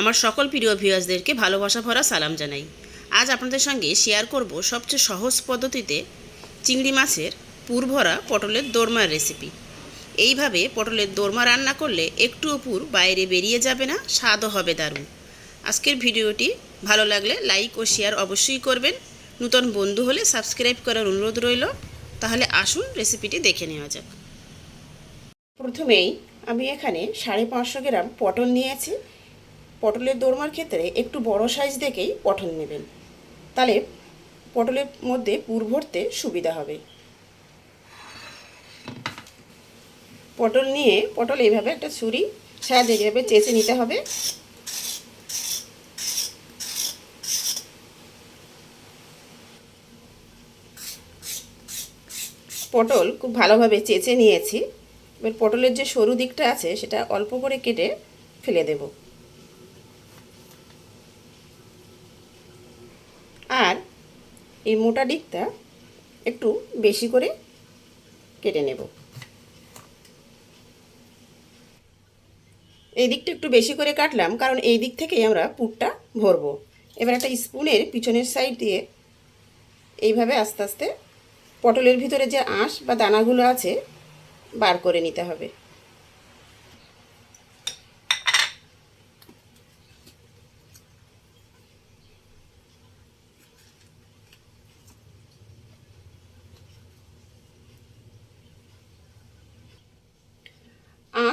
আমার সকল প্রিয় ভিউয়ার্সদেরকে ভালোবাসা ভরা সালাম জানাই। আজ আপনাদের সঙ্গে শেয়ার করব সবচেয়ে সহজ পদ্ধতিতে চিংড়ি মাছের পুরভরা পটলের দোরমার রেসিপি এইভাবে পটলের দোরমা রান্না করলে একটুও পুর বাইরে বেরিয়ে যাবে না, স্বাদও হবে দারুণ। আজকের ভিডিওটি ভালো লাগলে লাইক ও শেয়ার অবশ্যই করবেন। নূতন বন্ধু হলে সাবস্ক্রাইব করার অনুরোধ রইল। তাহলে আসুন রেসিপিটি দেখে নেওয়া যাক। প্রথমেই আমি এখানে সাড়ে পাঁচশো গ্রাম পটল নিয়েছি। পটলের দোরমার ক্ষেত্রে একটু বড় সাইজ দেখেই পটল নেবেন। তাহলে পটলের মধ্যে পুর ভরতে সুবিধা হবে। পটল নিয়ে পটল এইভাবে একটা ছুরি সাহায্যে এইভাবে চেঁচে নিতে হবে। পটল খুব ভালোভাবে চেঁচে নিয়েছি। এবার পটলের যে সরু দিকটা আছে সেটা অল্প করে কেটে ফেলে দেব আর এই মোটা দিকটা একটু বেশি করে কেটে নেব। এই দিকটা একটু বেশি করে কাটলাম, কারণ এই দিক থেকেই আমরা পুরটা ভরবো। এবার একটা স্পুনের পিছনের সাইড দিয়ে এইভাবে আস্তে আস্তে পটলের ভিতরে যে আঁশ বা দানাগুলো আছে, বার করে নিতে হবে।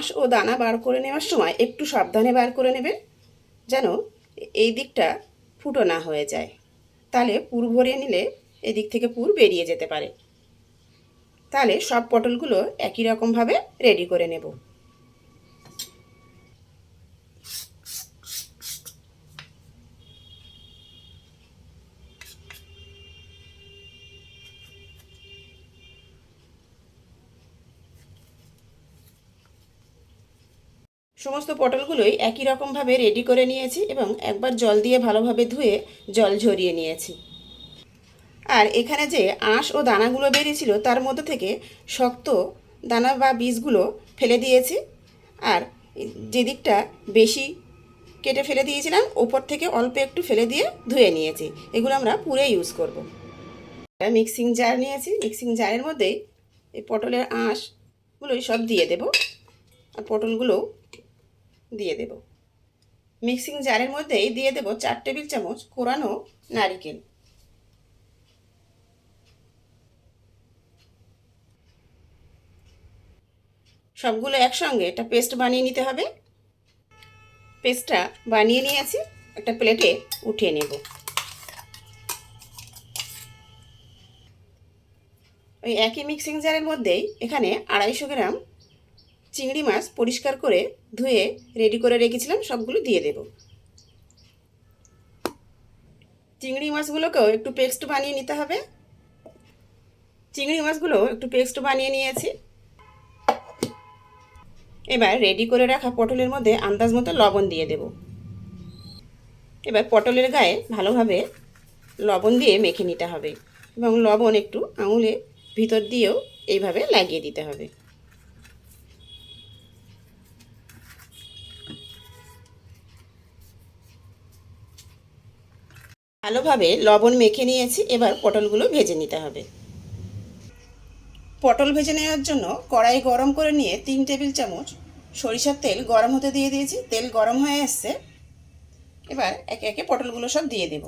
আঁশ ও দানা বার করে নেওয়ার সময় একটু সাবধানে বার করে নেবেন, যেন এই দিকটা ফুটো না হয়ে যায়। তাহলে পুর ভরে নিলে এদিক থেকে পুর বেরিয়ে যেতে পারে। তাহলে সব পটলগুলো একই রকমভাবে রেডি করে নেব। সমস্ত পটলগুলোই একই রকমভাবে রেডি করে নিয়েছি এবং একবার জল দিয়ে ভালোভাবে ধুয়ে জল ঝরিয়ে নিয়েছি। আর এখানে যে আঁশ ও দানাগুলো বেরিয়েছিল, তার মধ্যে থেকে শক্ত দানা বা বীজগুলো ফেলে দিয়েছি। আর যে দিকটা বেশি কেটে ফেলে দিয়েছিলাম, ওপর থেকে অল্প একটু ফেলে দিয়ে ধুয়ে নিয়েছি। এগুলো আমরা পুরে ইউজ করব। মিক্সিং জার নিয়েছি। মিক্সিং জারের মধ্যেই এই পটলের আঁশগুলোই সব দিয়ে দেব। আর পটলগুলো দিয়ে দেব। মিক্সিং জারের মধ্যেই দিয়ে দেব চার টেবিল চামচ কোরানো নারিকেল। সবগুলো একসঙ্গে একটা পেস্ট বানিয়ে নিতে হবে। পেস্টটা বানিয়ে নিয়েছি একটা প্লেটে উঠিয়ে নেব। ওই একই মিক্সিং জারের মধ্যেই এখানে আড়াইশো গ্রাম চিংড়ি মাছ পরিষ্কার করে ধুয়ে রেডি করে রেখেছিলাম, সবগুলো দিয়ে দেব। চিংড়ি মাছগুলোকেও একটু পেস্ট বানিয়ে নিতে হবে। চিংড়ি মাছগুলো একটু পেস্ট বানিয়ে নিয়েছি। এবার রেডি করে রাখা পটলের মধ্যে আন্দাজ মতো লবণ দিয়ে দেব। এবার পটলের গায়ে ভালোভাবে লবণ দিয়ে মেখে নিতে হবে এবং লবণ একটু আঙুলে ভিতর দিয়েও এইভাবে লাগিয়ে দিতে হবে। ভালোভাবে লবণ মেখে নিয়েছি, এবার পটলগুলো ভেজে নিতে হবে। পটল ভেজে নেওয়ার জন্য কড়াই গরম করে নিয়ে তিন টেবিল চামচ সরিষার তেল গরম হতে দিয়ে দিয়েছি। তেল গরম হয়ে এসছে। এবার একে একে পটলগুলো সব দিয়ে দেব।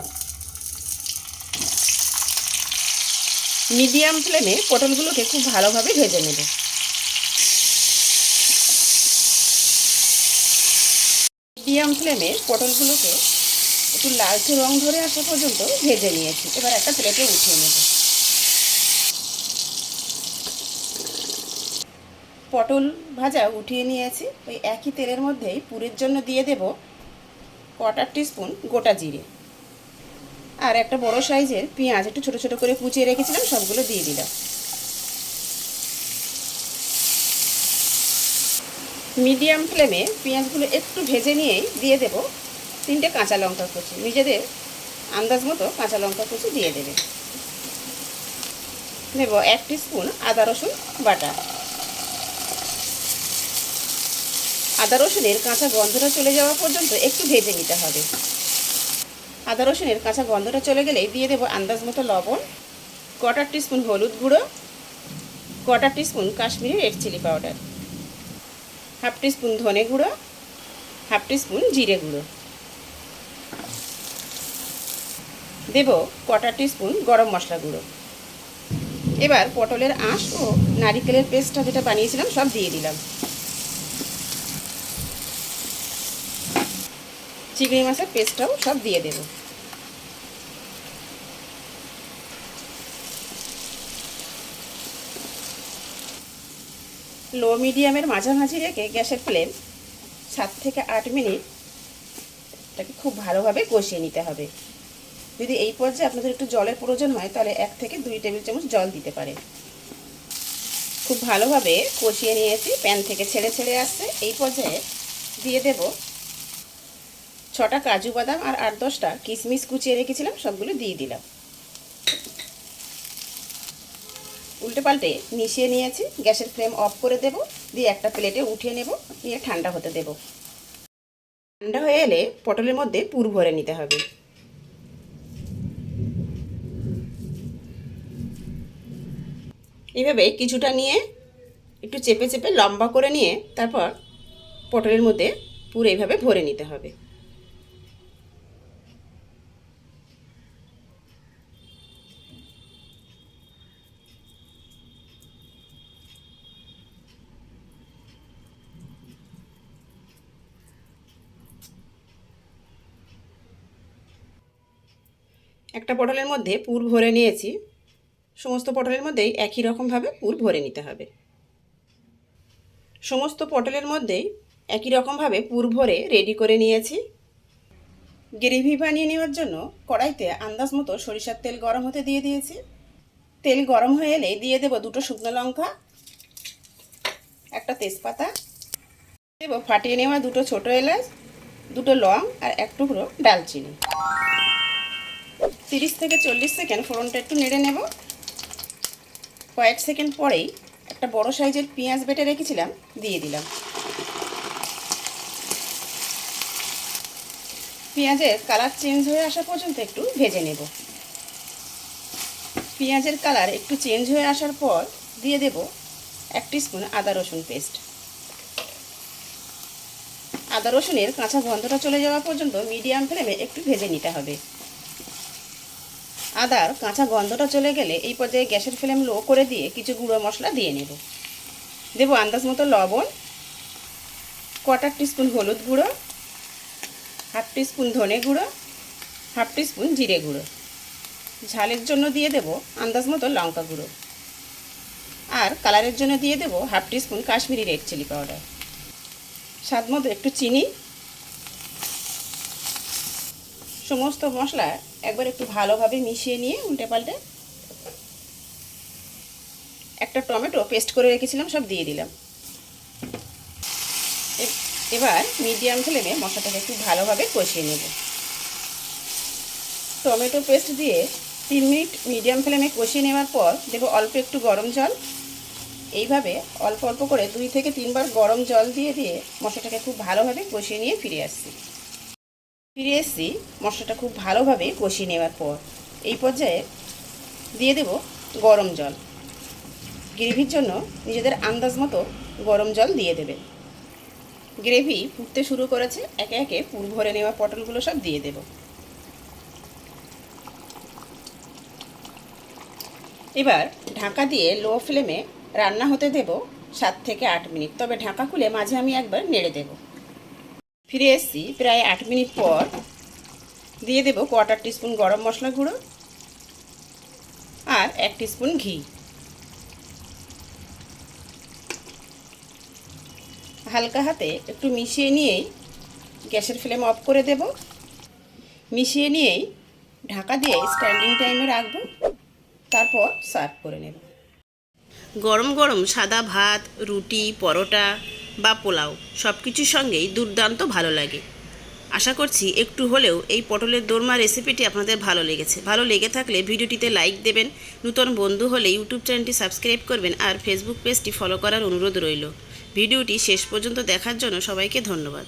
মিডিয়াম ফ্লেমে পটলগুলোকে খুব ভালোভাবে ভেজে নেব। মিডিয়াম ফ্লেমে পটলগুলোকে একটু লালচে রং ধরে আসা পর্যন্ত ভেজে নিয়েছি। এবার একটা প্লেটে উঠিয়ে নেব। পটল ভাজা উঠিয়ে নিয়েছি। ওই একই তেলের মধ্যেই পুরের জন্য দিয়ে দেব কোয়ার্টার টিস্পুন গোটা জিরে। আর একটা বড় সাইজের পেঁয়াজ একটু ছোটো ছোটো করে কুচিয়ে রেখেছিলাম, সবগুলো দিয়ে দিলাম। মিডিয়াম ফ্লেমে পেঁয়াজগুলো একটু ভেজে নিয়েই দিয়ে দেব তিনটে কাঁচা লঙ্কা কুচি। নিজেদের আন্দাজ মতো কাঁচা লঙ্কা কুচি দিয়ে দেবে। দেব এক স্পুন আদা রসুন বাটা। আদা রসুনের কাঁচা গন্ধটা চলে যাওয়া পর্যন্ত একটু ভেজে নিতে হবে। আদা রসুনের কাঁচা গন্ধটা চলে গেলে দিয়ে দেবো আন্দাজ মতো লবণ, কটা টিস্পুন হলুদ গুঁড়ো, কটা teaspoon Kashmiri red chilli powder, half teaspoon ধনে গুঁড়ো, হাফ টিস্পুন জিরে গুঁড়ো। দেব কটা টিস্পুন গরম মশলা গুঁড়ো। এবার পটলের আঁশ ও নারিকেলের পেস্টটা যেটা বানিয়েছিলাম, সব দিয়ে দিলাম। চিংড়ি মাছের পেস্টটাও সব দিয়ে দেব। লো মিডিয়ামের মাঝামাঝি রেখে গ্যাসের ফ্লেম সাত থেকে আট মিনিট এটাকে খুব ভালোভাবে কষিয়ে নিতে হবে। যদি এই পর্যায়ে আপনাদের একটু জলের প্রয়োজন হয়, তাহলে এক থেকে দুই টেবিল চামচ জল দিতে পারে। খুব ভালোভাবে কষিয়ে নিয়েছি, প্যান থেকে ছেড়ে ছেড়ে আসছে। এই পর্যায়ে দিয়ে দেব ছটা কাজু বাদাম আর আট দশটা কিশমিশ কুচিয়ে রেখেছিলাম, সবগুলো দিয়ে দিলাম। উল্টে পাল্টে মিশিয়ে নিয়েছি, গ্যাসের ফ্লেম অফ করে দেব, দিয়ে একটা প্লেটে উঠিয়ে নেব, নিয়ে ঠান্ডা হতে দেব। ঠান্ডা হয়ে এলে পটলের মধ্যে পুর ভরে নিতে হবে। এইভাবে কিছুটা নিয়ে একটু চেপে চেপে লম্বা করে নিয়ে তারপর পটলের মধ্যে পুরো এইভাবে ভরে নিতে হবে। একটা পটলের মধ্যে পুর ভরে নিয়েছি। সমস্ত পটলের মধ্যেই একই রকমভাবে পুর ভরে নিতে হবে। সমস্ত পটলের মধ্যেই একই রকমভাবে পুর ভরে রেডি করে নিয়েছি। গ্রেভি বানিয়ে নেওয়ার জন্য কড়াইতে আন্দাজ মতো সরিষার তেল গরম হতে দিয়ে দিয়েছি। তেল গরম হয়ে এলে দিয়ে দেবো দুটো শুকনো লঙ্কা, একটা তেজপাতা, দেবো ফাটিয়ে নেওয়া দুটো ছোটো এলাচ, দুটো লং আর এক টুকরো ডালচিনি। তিরিশ থেকে চল্লিশ সেকেন্ড ফোড়নটা একটু নেড়ে নেব। কয়েক সেকেন্ড পরেই একটা বড় সাইজের পেঁয়াজ বেটে রেখেছিলাম, দিয়ে দিলাম। পেঁয়াজের কালার চেঞ্জ হয়ে আসা পর্যন্ত একটু ভেজে নেব। পেঁয়াজের কালার একটু চেঞ্জ হয়ে আসার পর দিয়ে দেব এক স্পুন আদা রসুন পেস্ট। আদা রসুনের কাঁচা গন্ধটা চলে যাওয়া পর্যন্ত মিডিয়াম ফ্লেমে একটু ভেজে নিতে হবে। আদার কাঁচা গন্ধটা চলে গেলে এই পর্যায়ে গ্যাসের ফ্লেম লো করে দিয়ে কিছু গুঁড়ো মশলা দিয়ে নেব। দেব আন্দাজ মতো লবণ কোয়াটার টিস্পুন হলুদ গুঁড়ো, হাফ টিস্পুন ধনে গুঁড়ো, হাফ টিস্পুন জিরে গুঁড়ো। ঝালের জন্য দিয়ে দেব আন্দাজ মতো লঙ্কা গুঁড়ো। আর কালারের জন্য দিয়ে দেব half teaspoon Kashmiri red chilli powder. স্বাদ মতো একটু চিনি। সমস্ত মশলা একবার একটু ভালোভাবে মিশিয়ে নিয়ে উল্টে পাল্টে একটা টমেটো পেস্ট করে রেখেছিলাম, সব দিয়ে দিলাম। এবার মিডিয়াম ফ্লেমে মশলাটাকে একটু ভালোভাবে কষিয়ে নেব। টমেটো পেস্ট দিয়ে তিন মিনিট মিডিয়াম ফ্লেমে কষিয়ে নেওয়ার পর দেবো অল্প একটু গরম জল। এইভাবে অল্প অল্প করে দুই থেকে তিনবার গরম জল দিয়ে দিয়ে মশলাটাকে খুব ভালোভাবে কষিয়ে নিয়ে ফিরে আসছি। ফিরে এসেছি মশলাটা খুব ভালোভাবে কষিয়ে নেওয়ার পর। এই পর্যায়ে দিয়ে দেব গরম জল। গ্রেভির জন্য নিজেদের আন্দাজ মতো গরম জল দিয়ে দেবে। গ্রেভি ফুটতে শুরু করেছে, একে একে পুর ভরে নেওয়া পটলগুলো সব দিয়ে দেব। এবার ঢাকা দিয়ে লো ফ্লেমে রান্না হতে দেব সাত থেকে আট মিনিট। তবে ঢাকা খুলে মাঝে আমি একবার নেড়ে দেবো। ফিরে এসেছি। প্রায় আট মিনিট পর দিয়ে দেব কোয়াটার টিস্পুন গরম মশলা গুঁড়ো আর এক টিস্পুন ঘি। হালকা হাতে একটু মিশিয়ে নিয়েই গ্যাসের ফ্লেম অফ করে দেব। মিশিয়ে নিয়েই ঢাকা দিয়ে স্ট্যান্ডিং টাইমে রাখব। তারপর সার্ভ করে নেব। গরম গরম সাদা ভাত, রুটি, পরোটা বা পোলাও সব কিছুর সঙ্গেই দুর্দান্ত ভালো লাগে। আশা করছি একটু হলেও এই পটলের দোরমা রেসিপিটি আপনাদের ভালো লেগেছে। ভালো লেগে থাকলে ভিডিওটিতে লাইক দেবেন, নূতন বন্ধু হলে ইউটিউব চ্যানেলটি সাবস্ক্রাইব করবেন আর ফেসবুক পেজটি ফলো করার অনুরোধ রইল। ভিডিওটি শেষ পর্যন্ত দেখার জন্য সবাইকে ধন্যবাদ।